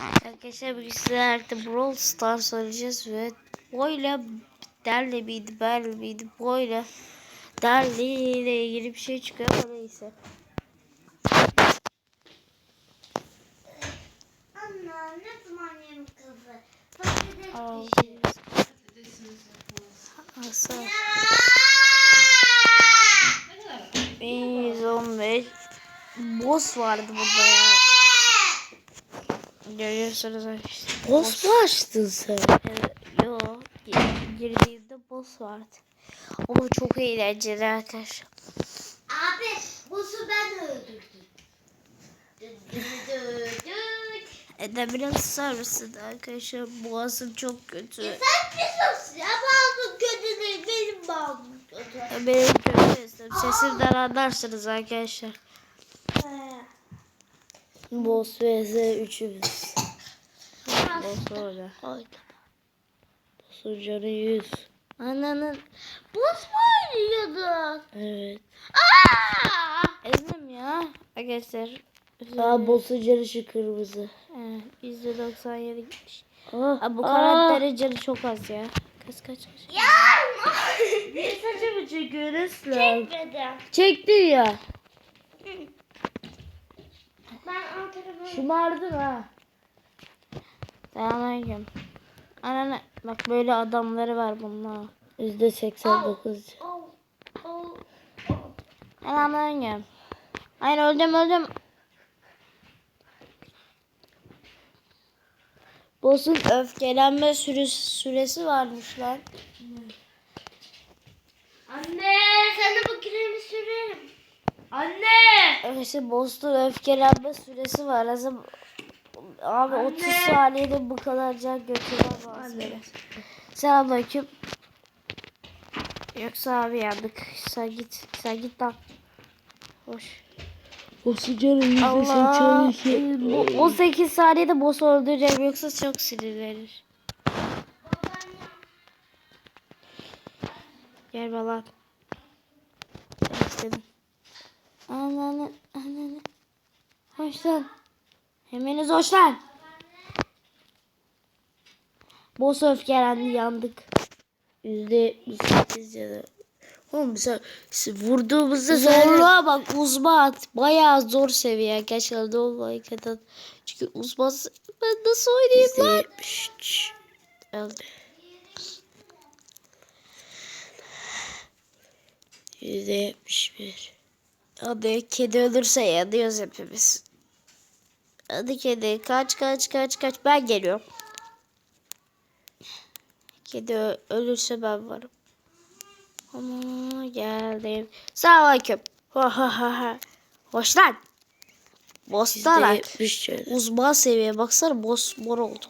Arkadaşlar bugün sizlerle Brawl Stars oynayacağız ve boyla derle miydi berle miydi boyla derle ile ilgili bir şey çıkıyor ama neyse. Anne ne zaman yemek kızı? Patates. Asıl 115 boss vardı burada ya. Görüyorsunuz arkadaşlar. Boss mu açtın sen? Evet, yo gi- girdiğimde boss vardı. Ama çok eğlenceli arkadaşlar. Abi bu su ben öldürdüm. Dü dü dü dü. E de biraz susar mısın arkadaşlar? Boğazım çok kötü. Sen bir sus ya. Bağımın kötü değil. Benim bağımım kötü. E, Benim kötü sesim. Sesimden anlarsınız arkadaşlar. Boss vs üçümüz. Boss orada. Boss'un canı 100. Ananın. Buz mu oynuyordun? Evet. Aa! Ezdim ya. Arkadaşlar. Daha boss'un canı şu kırmızı. Evet, %97 gitmiş. Ah, Abi bu karakterin canı çok az ya. Kaç kaç kaç. Ya! Niye saçımı çekiyorsun? Çekmedim. Çektin ya. Ben antrenörüm. Şımardın ha. Selamünaleyküm. Anne bak böyle adamları var bunlar. Yüzde 89. Oh, oh. Selamünaleyküm. Hayır öldüm öldüm. Boss'un öfkelenme süresi, süresi varmış lan. Anne sana bu kremi sürerim. Anne! Arkadaşlar boss'un öfkelenme süresi var. Lazım Abi 30 saniyede bu kadar can götürmez bazıları. Selamünaleyküm. Yoksa abi yandık. Sen git. Sen git lan. Hoş. Boss'un canı yüzde Allah. 82. Bu 18 saniyede boss öldüreceğim yoksa çok sinirlenir. Gel lan. Sen istedin. Ananı, ananı. Hoş lan. Hemeniz hoş lan. Boss öfkelendi yandık. Yüzde 78 canı. Oğlum sen vurduğumuzda Zorluğa bak uzman. Bayağı zor seviye. Gerçekten de olmayı kadar. Çünkü uzman ben nasıl oynayayım lan? 73. Öldü. Yüzde 71. Hadi kedi ölürse yanıyoruz hepimiz. Hadi kedi kaç kaç kaç kaç ben geliyorum. Kedi ölürse ben varım. Ama geldim. Selamünaleyküm. Ha ha ha ha. Hoş lan. Boss Yüzde da lan. 70 canı. Uzman seviye baksana boss mor oldu.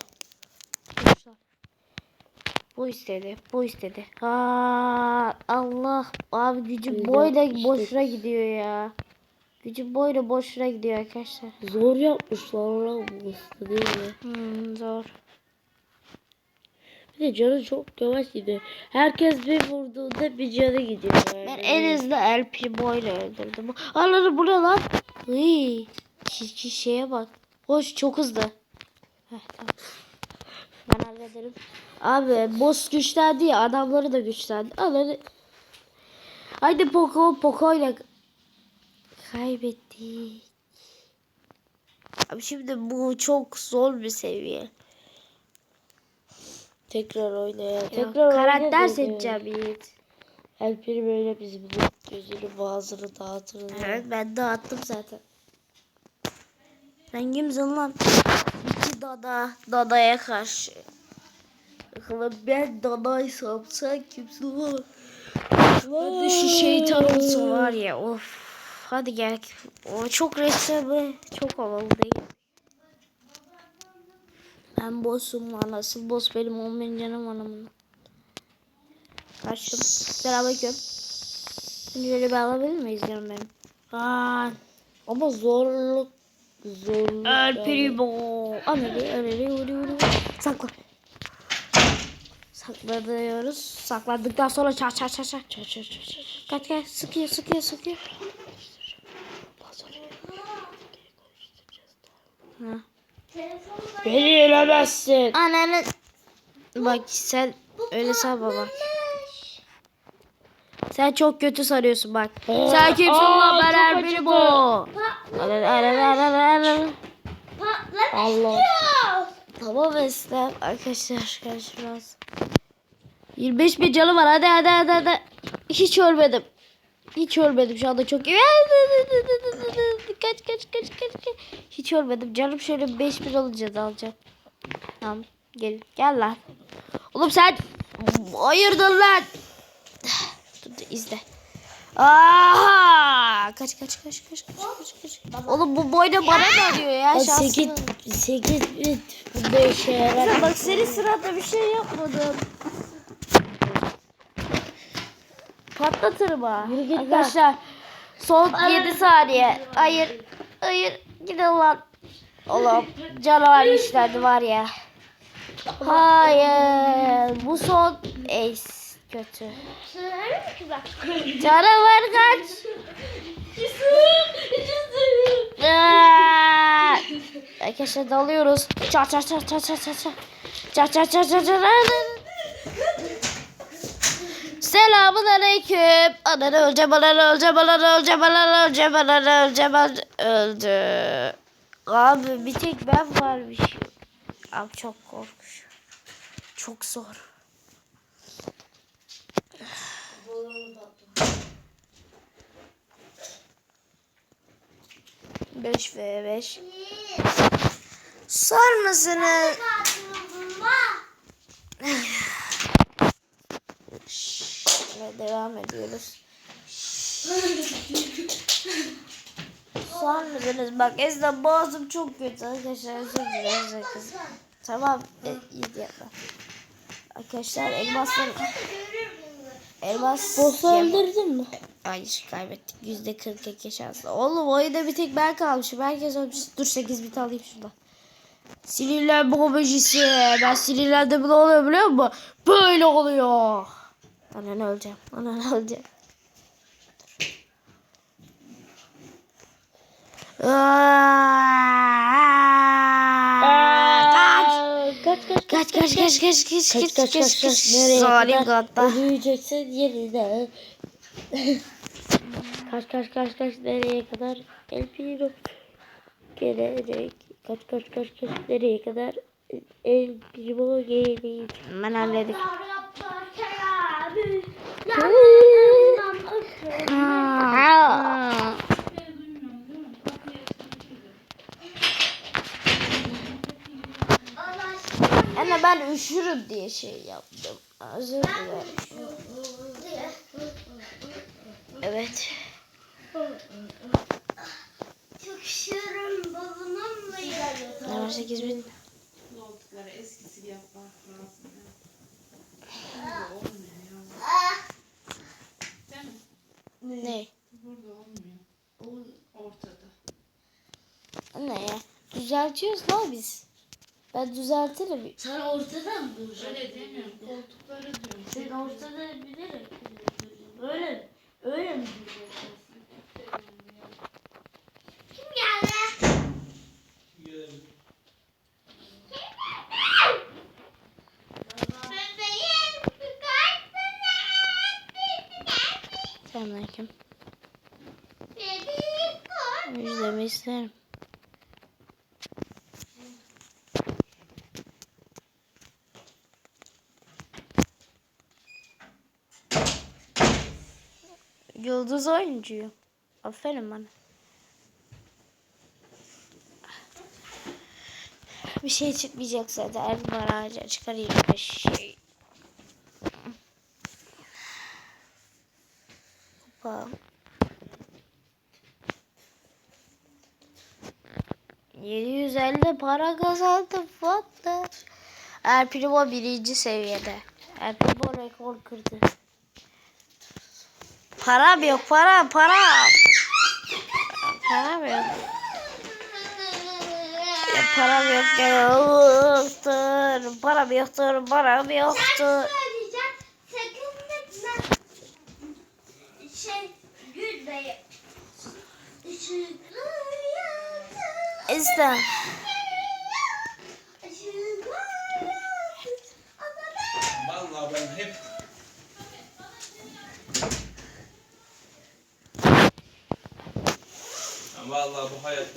Bu istedi. Bu istedi. Aa, Allah. Abi Yüzde boyla altmış boşuna gidiyor ya. Gücüm boyla boşuna gidiyor arkadaşlar. Zor yapmışlar lan bu değil mi? Hmm, zor. Bir de canı çok yavaş gidiyor. Herkes bir vurduğunda bir canı gidiyor. Yani. Ben en hızlı LP boyla öldürdüm. Anladım bu ne lan? Iy, çirkin şeye bak. Hoş çok hızlı. Heh, tamam. Ben hallederim. Abi boss güçlendi ya adamları da güçlendi. Hadi. Haydi Poco Poco'yla kaybettik. Abi şimdi bu çok zor bir seviye. Tekrar oyna ya. Yok, Tekrar karakter oyna seçeceğim Yiğit. Piri böyle bizim gözünü boğazını dağıtır. Evet ben dağıttım zaten. Sen kimsin lan? Dada. Dadaya karşı. Bakalım ben dadaysam sen kimsin lan? Hadi şu şeytan olsun var ya of. Hadi gel. O çok resmi. Çok havalı değil. Ben boss'um lan. Asıl boss benim olmayan canım anamın. Kaçtım. Selamünaleyküm. Şimdi şöyle bir alabilir miyiz canım benim? Aa, Ama zorluk zorluk. El primo. Anne öyle öyle öyle. Sakla. Saklanıyoruz. Saklandıktan sonra çar çar çar çar. Çar çar çar. Kaç kaç sıkıyor sıkıyor sıkıyor. Ha. Beni yenemezsin. Ananı bak sen öyle sağ baba. Sen çok kötü sarıyorsun bak. Aa, sen kimsin lan acıdı. biri bu. patlatıyor. Allah. Tamam Eslem arkadaşlar görüşürüz. 25 bin canı var hadi hadi hadi hadi. Hiç ölmedim. Hiç ölmedim şu anda çok iyi. Kaç kaç kaç kaç kaç. Hiç ölmedim. Canım şöyle 5 bin olunca alacağım. Tamam gel gel lan. Oğlum sen hayırdır lan. Dur, izle. Aa! Kaç kaç kaç kaç kaç kaç kaç. Oğlum bu boyda bana ne arıyor ya? Şanslı. 8 8 bit. Bunda işe yarar. Bak senin sırada bir şey yapmadım. Patlatırım ha. Arkadaşlar son 7 saniye. Hayır. Hayır. Gidin lan. Oğlum canavar işlendi var ya. Hayır. Bu son ace kötü. Canavar kaç. Arkadaşlar dalıyoruz. Çat çat çat çat çat çat çat. Çat çat çat çat çat. Selamun aleyküm. Ananı öleceğim, ananı öleceğim, ananı öleceğim, ananı öleceğim, ananı öleceğim, ananı öldü. Abi bir tek ben varmışım. Abi çok korkunç. Çok zor. Beş ve beş. Sor musunuz? Ve devam ediyoruz. Sor musunuz? Bak Ezra boğazım çok kötü arkadaşlar. Özür dilerim kız. Tamam. E, iyi yapma. Arkadaşlar elmaslar elmas Boss'u öldürdün mü? Hayır kaybettik. Yüzde 42 şansla. Oğlum oyunda bir tek ben kalmışım. Herkes ölmüş. Dur 8 bit alayım şuradan. Sinirlenme obejisi. Ben sinirlendim ne oluyor biliyor musun? Böyle oluyor. Anan öleceğim. Anan öleceğim. Dur. Aa, Kaç. Kaç kaç Kaç kaç kaç kaç kaç kaç kaç kaç kaç nereye Zalim kadar gaddar. öleceksin yerine. kaç kaç kaç kaç nereye kadar El Primo gelecek. Kaç kaç kaç kaç nereye kadar El Primo gelecek. Ben halledik. Anne ben üşürüm diye şey yaptım. Özür dilerim. Evet. Çok şirin babamın mı Ne var 8 bin? koltukları eskisi gibi yapmak lazım. Değil mi? Ne? Burada olmuyor. Ortada. Anne ya. Düzeltiyoruz la biz. Ben düzeltirim. Sen ortada mı duracaksın? Öyle demiyorum. Koltukları diyorum. Sen ortada bilerek Öyle öyle mi duracaksın? Selamünaleyküm. Müjdemi isterim. Yıldız oyuncuyum. Aferin bana. Bir şey çıkmayacak zaten. El barajı çıkarayım bir şey. 750 para kazandım. What the? Primo birinci seviyede. Primo rekor kırdı. Param yok para para. Param yok. Ya param yok yoktur. Param yoktur. Param yoktur. Şey, gül bey. Işıklı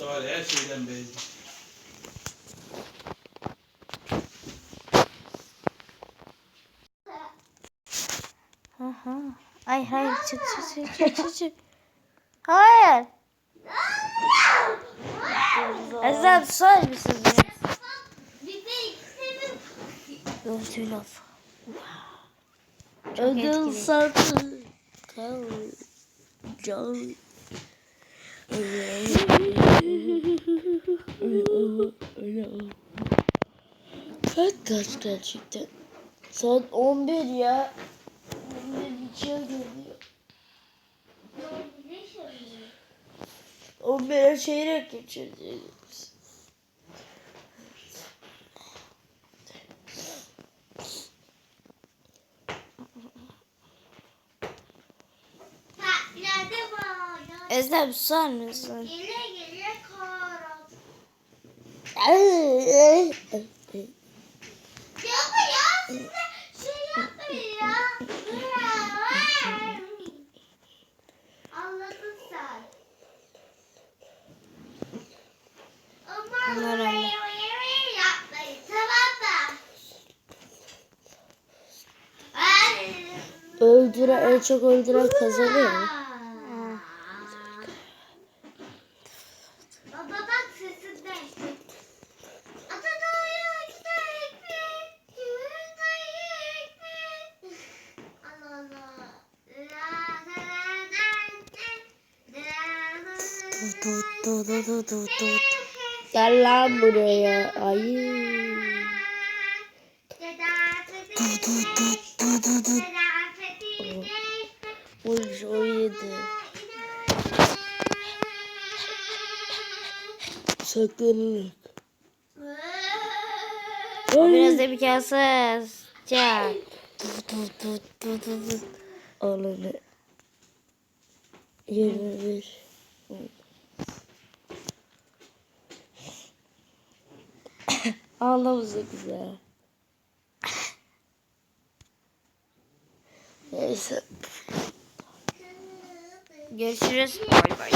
Vallahi bu hayatta var ya her şeyden bezdim. Aha. Ay hayır çık çık çık çık çık çık. Hayır. Ezem susar mısın? Bir de ikisini Öldü laf. Ödül etkili. satı. Kal. Can. Saat kaç gerçekten? Saat 11 ya. 11 bitiyor geliyor. 11'e çeyrek geçeceğiz. Ha, ileride Ezem susar mısın? Gele gele karat. Ya bu ya siz de şey yapmayın ya. Anladın sen. Yapmayın tamam mı? Öldüren en çok öldüren kazanıyor. Gel lan buraya. Ayı. Uy o yedi. Sakınlık. Biraz. Çak. Du du du du. Alanı. 21. Ağlamızı güzel. Neyse. Görüşürüz. Bay bay.